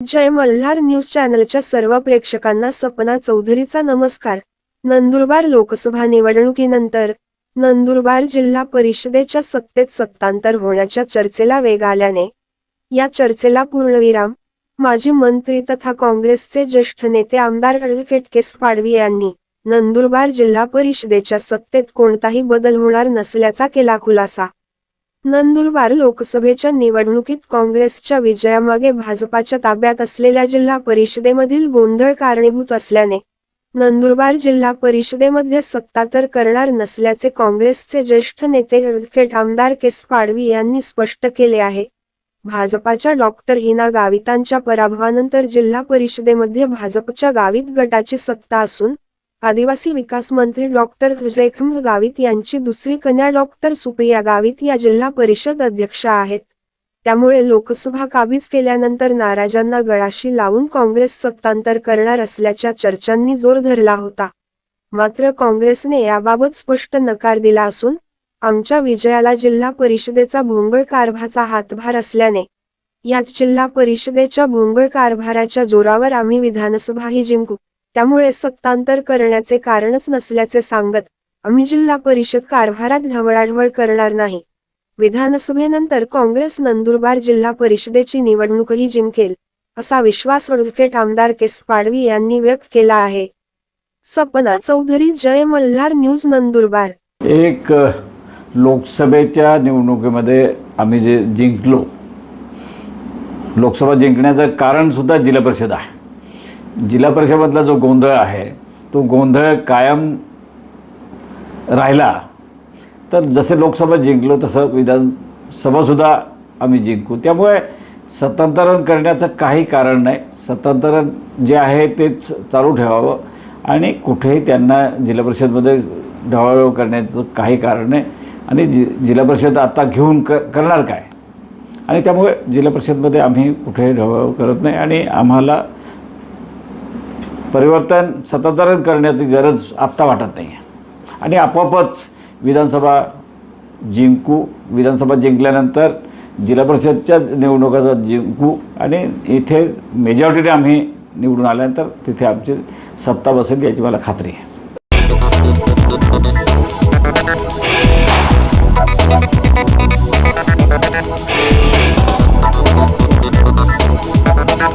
जय Malhar news चॅनलच्या सर्व प्रेक्षकांना सपना चौधरीचा नमस्कार. नंदुरबार लोकसभा निवडणुकीनंतर नंदुरबार जिल्हा परिषदेच्या सत्तेत सत्तांतर होण्याच्या चर्चेला वेग आल्याने या चर्चेला पूर्णविराम माजी मंत्री तथा काँग्रेसचे ज्येष्ठ नेते आमदार अॅडव्होकेट केस पाडवी यांनी नंदुरबार जिल्हा परिषदेच्या सत्तेत कोणताही बदल होणार नसल्याचा केला खुलासा. नंदुरबार लोकसभेच्या निवडणुकीत काँग्रेसच्या विजयामागे भाजपाच्या ताब्यात असलेल्या जिल्हा परिषदेमधील गोंधळ कारणीभूत असल्याने नंदुरबार जिल्हा परिषदेमध्ये सत्ता तर करणार नसल्याचे काँग्रेसचे ज्येष्ठ नेते ॲडव्होकेट आमदार केस पाडवी यांनी स्पष्ट केले आहे. भाजपाच्या डॉक्टर हिना गावितांच्या पराभवानंतर जिल्हा परिषदेमध्ये भाजपच्या गावित गटाची सत्ता असून आदिवासी विकास मंत्री डॉक्टर जयखंड गावित यांची दुसरी कन्या डॉक्टर सुप्रिया गावित या जिल्हा परिषद अध्यक्षा आहेत. त्यामुळे लोकसभा काबीज केल्यानंतर नाराजांना गळाशी लावून काँग्रेस सत्तांतर करणार असल्याच्या चर्चांनी जोर धरला होता. मात्र काँग्रेसने याबाबत स्पष्ट नकार दिला असून आमच्या विजयाला जिल्हा परिषदेचा भोंगळ कारभाराचा हातभार असल्याने याच जिल्हा परिषदेच्या भोंगळ कारभाराच्या जोरावर आम्ही विधानसभाही जिंकू. त्यामुळे सत्तांतर करण्याचे कारणच नसल्याचे सांगत आम्ही जिल्हा परिषद कारभारात ढवळाढवळ करणार नाही. विधानसभेनंतर काँग्रेस नंदुरबार जिल्हा परिषदेची निवडणूकही जिंकेल असा विश्वास ॲडव्होकेट आमदार केस पाडवी यांनी व्यक्त केला आहे. सपना चौधरी जय मल्हार न्यूज नंदुरबार. एक लोकसभेच्या निवडणुकीमध्ये आम्ही जे जिंकलो लोकसभा जिंकण्याचं कारणसुद्धा जिल्हा परिषद आहे. जिल्हा परिषदेमधला जो गोंधळ आहे तो गोंधळ कायम राहिला तर जसे लोकसभा जिंकलो तसं विधानसभासुद्धा आम्ही जिंकू. त्यामुळे सत्तांतरण करण्याचं काही कारण नाही. सत्तांतरण जे आहे तेच चालू ठेवावं आणि कुठेही त्यांना जिल्हा परिषदमध्ये ढवळाढवळ करण्याचं काही कारण नाही. आणि जि जिल्हा परिषद आता घेऊन क करणार काय? आणि त्यामुळे जिल्हा परिषदमध्ये आम्ही कुठेही ढवळाढवळ करत नाही आणि आम्हाला परिवर्तन सत्ताधारण करण्याची गरज आत्ता वाटत नाही. आणि आपोआपच विधानसभा जिंकू विधानसभा जिंकल्यानंतर जिल्हा परिषदच्या निवडणुकाचा जिंकू आणि इथे मेजॉरिटीने आम्ही निवडून आल्यानंतर तिथे आमची सत्ता बसेल याची मला खात्री आहे.